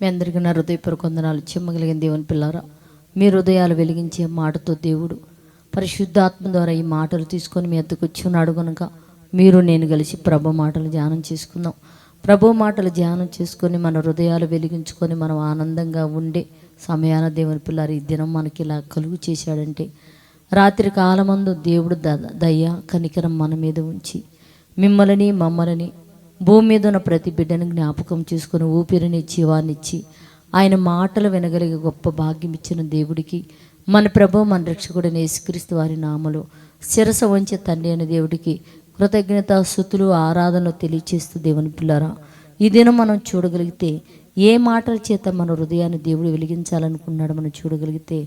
మీ అందరికీ నా హృదయపూర్వక వందనాలు. చెమ్మగలిగిన దేవుని పిల్లారా మీ హృదయాలు వెలిగించే మాటతో దేవుడు పరిశుద్ధాత్మ ద్వారా ఈ మాటలు తీసుకొని మీ ఎద్దకు వచ్చి ఉన్నాడు కనుక మీరు నేను కలిసి ప్రభు మాటలు ధ్యానం చేసుకుందాం. ప్రభు మాటలు ధ్యానం చేసుకొని మన హృదయాలు వెలిగించుకొని మనం ఆనందంగా ఉండే సమయాన దేవుని పిల్లారు ఈ దినం మనకి ఇలా కలుగు చేశాడంటే రాత్రి కాలమందు దేవుడు ద దయ కనికరం మన మీద ఉంచి మిమ్మల్ని మమ్మల్ని భూమి మీద ఉన్న ప్రతి బిడ్డను జ్ఞాపకం చేసుకుని ఊపిరిని జీవాన్నిచ్చి ఆయన మాటలు వినగలిగే గొప్ప భాగ్యం ఇచ్చిన దేవుడికి మన ప్రభు మన రక్షకుడైన యేసుక్రీస్తు వారి నామలు శిరస వంచే తండ్రి అయిన దేవుడికి కృతజ్ఞత స్థుతులు ఆరాధనలు తెలియచేస్తూ దేవుని పిల్లరా ఈ దినం మనం చూడగలిగితే ఏ మాటల చేత మన హృదయాన్ని దేవుడు వెలిగించాలనుకున్నాడు మనం చూడగలిగితే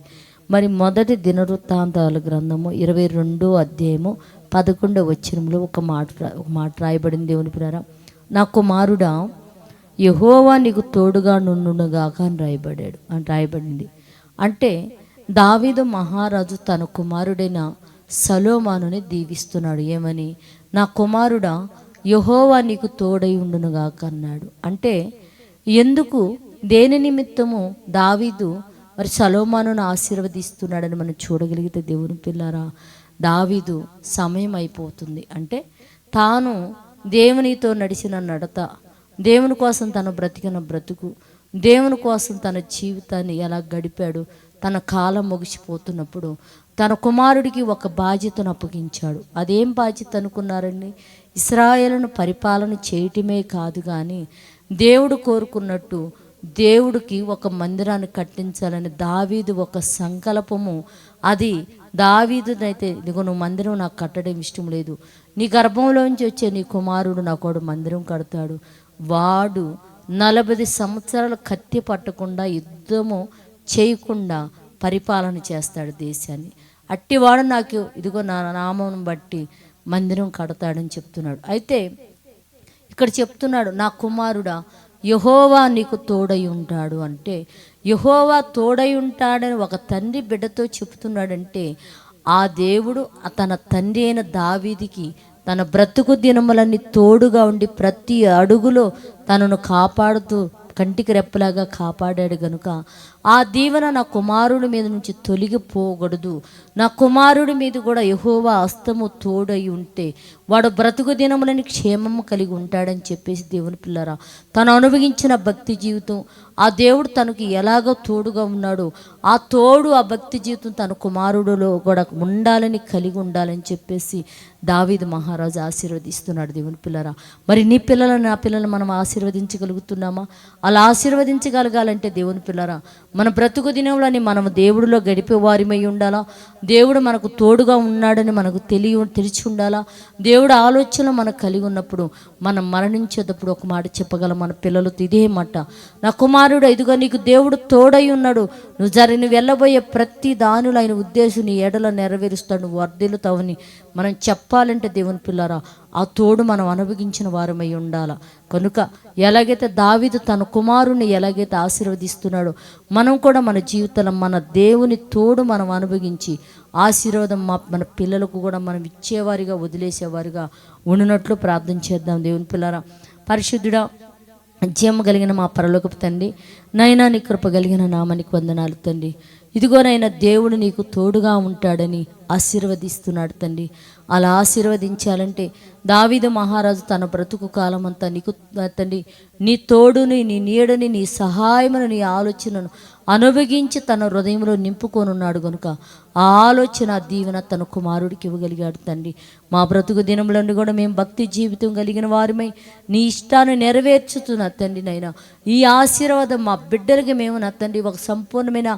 మరి మొదటి దినవృత్తాంతాల గ్రంథము ఇరవై రెండో అధ్యాయము పదకొండవ వచ్చినంలో ఒక మాట ఒక మాట రాయబడింది దేవుని పిల్లరా. నా కుమారుడా యహోవా నీకు తోడుగా నుండుగాక అని రాయబడాడు అని రాయబడింది. అంటే దావీదు మహారాజు తన కుమారుడైన సలోమానుని దీవిస్తున్నాడు. ఏమని? నా కుమారుడా యహోవా నీకు తోడై ఉండునుగాక అన్నాడు. అంటే ఎందుకు? దేని నిమిత్తము దావీదు మరి సలోమానును ఆశీర్వదిస్తున్నాడని మనం చూడగలిగితే దేవుని పిల్లారా దావీదు సమయం అయిపోతుంది. అంటే తాను దేవునితో నడిచిన నడత దేవుని కోసం తను బ్రతికిన బ్రతుకు దేవుని కోసం తన జీవితాన్ని ఎలా గడిపాడు తన కాలం ముగిసిపోతున్నప్పుడు తన కుమారుడికి ఒక బాధ్యతను అప్పగించాడు. అదేం బాధ్యత అనుకున్నారండి? ఇస్రాయేలును పరిపాలన చేయటమే కాదు కానీ దేవుడు కోరుకున్నట్టు దేవుడికి ఒక మందిరాన్ని కట్టించాలని దావీదు ఒక సంకల్పము. అది దావీదునైతే ఇదిగో నువ్వు మందిరం నాకు కట్టడం ఇష్టం లేదు. నీ గర్భంలోంచి వచ్చే నీ కుమారుడు నాకోడు మందిరం కడతాడు. వాడు నలభై సంవత్సరాలు కత్తి పట్టకుండా యుద్ధము చేయకుండా పరిపాలన చేస్తాడు దేశాన్ని. అట్టివాడు నాకు ఇదిగో నా నామం బట్టి మందిరం కడతాడని చెప్తున్నాడు. అయితే ఇక్కడ చెప్తున్నాడు నా కుమారుడా యహోవా నీకు తోడై ఉంటాడు అంటే యహోవా తోడై ఉంటాడని ఒక తండ్రి బిడ్డతో చెప్తున్నాడంటే ఆ దేవుడు తన తండ్రి అయిన దావీదికి తన బ్రతుకు దినములన్నీ తోడుగా ఉండి ప్రతి అడుగులో తనను కాపాడుతూ కంటికి రెప్పలాగా కాపాడాడు గనుక ఆ దీవెన నా కుమారుడి మీద నుంచి తొలగిపోకూడదు నా కుమారుడి మీద కూడా యహోవా అస్తము తోడై ఉంటే వాడు బ్రతుకు దినములని క్షేమము కలిగి ఉంటాడని చెప్పేసి దేవుని పిల్లరా తను అనుభవించిన భక్తి జీవితం ఆ దేవుడు తనకు ఎలాగో తోడుగా ఉన్నాడో ఆ తోడు ఆ భక్తి జీవితం తన కుమారుడులో కూడా ఉండాలని కలిగి ఉండాలని చెప్పేసి దావీదు మహారాజు ఆశీర్వదిస్తున్నాడు దేవుని పిల్లరా. మరి నీ పిల్లలను నా పిల్లలను మనం ఆశీర్వదించగలుగుతున్నామా? అలా ఆశీర్వదించగలగాలంటే దేవుని పిల్లరా మన బ్రతుకు దినంలోని మనం దేవుడిలో గడిపే వారిమై ఉండాలా? దేవుడు మనకు తోడుగా ఉన్నాడని మనకు తెలియ తెలిసి ఉండాలా? దేవుడు ఆలోచన మనకు కలిగి ఉన్నప్పుడు మనం మరణించేటప్పుడు ఒక మాట చెప్పగలం మన పిల్లలతో ఇదే మాట. నా కుమారుడు ఇదిగో నీకు దేవుడు తోడై ఉన్నాడు. నువ్వు జరి నువ్వు వెళ్ళబోయే ప్రతి దానిలో ఆయన ఉద్దేశం నీ ఎడలో నెరవేరుస్తాడు నువ్వు వర్ధిల్లుతావని మనం చెప్పాలంటే దేవుని పిల్లరా ఆ తోడు మనం అనుభవించిన వారమై ఉండాల? కనుక ఎలాగైతే దావీదు తన కుమారుని ఎలాగైతే ఆశీర్వదిస్తున్నాడో మనం కూడా మన జీవితంలో మన దేవుని తోడు మనం అనుభవించి ఆశీర్వాదం మా మన పిల్లలకు కూడా మనం ఇచ్చేవారిగా వదిలేసేవారిగా ఉండినట్లు ప్రార్థన చేద్దాం. దేవుని పిల్లరా పరిశుద్ధుడా జీవం కలిగిన మా పరలోకపు తండ్రి నైనా నీ కృప కలిగిన నామానికి వందనాలు తండ్రి. ఇదిగోనైనా దేవుడు నీకు తోడుగా ఉంటాడని ఆశీర్వదిస్తున్నాడు తండ్రి. అలా ఆశీర్వదించాలంటే దావిద మహారాజు తన బ్రతుకు కాలం అంతా నీకు తండ్రి నీ తోడుని నీ నీడని నీ సహాయమును నీ ఆలోచనను అనుభవించి తన హృదయంలో నింపుకొనున్నాడు కనుక ఆ ఆలోచన దీవెన తన కుమారుడికి ఇవ్వగలిగాడు తండ్రి. మా బ్రతుకు దినములను కూడా మేము భక్తి జీవితం కలిగిన వారిమై నీ ఇష్టాన్ని నెరవేర్చుతున్న తండ్రి నైనా ఈ ఆశీర్వాదం మా బిడ్డలకి మేము నా తండ్రి ఒక సంపూర్ణమైన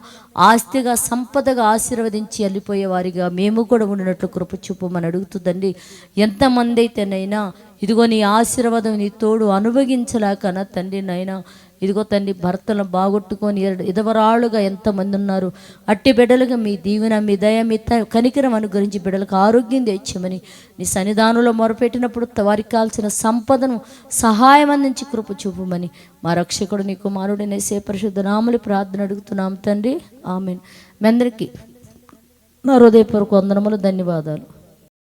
ఆస్తిగా సంపదగా ఆశీర్వదించి వెళ్ళిపోయే వారిగా మేము కూడా ఉండినట్లు కృప చూపమని అడుగుతుందండి. ఎంతమంది అయితేనైనా ఇదిగో నీ ఆశీర్వాదం నీ తోడు అనుభవించలేకనా తండ్రి నైనా ఇదిగో తండ్రి భర్తలను బాగొట్టుకొని ఇదవరాళ్ళుగా ఎంతమంది ఉన్నారు అట్టి బిడ్డలుగా మీ దీవెన మీ దయ మీ త- కనికరం అనుగ్రహించి బిడ్డలకు ఆరోగ్యం తెచ్చామని నీ సన్నిధానంలో మొరపెట్టినప్పుడు వారికి కాల్సిన సంపదను సహాయం అందించి కృప చూపమని మా రక్షకుడు నీ కుమారుడు నేసే పరిశుద్ధ నామలి ప్రార్థన అడుగుతున్నాం తండ్రి. ఆమెన్. మీ అందరికీ నా హృదయపూర్వక వందనములు ధన్యవాదాలు.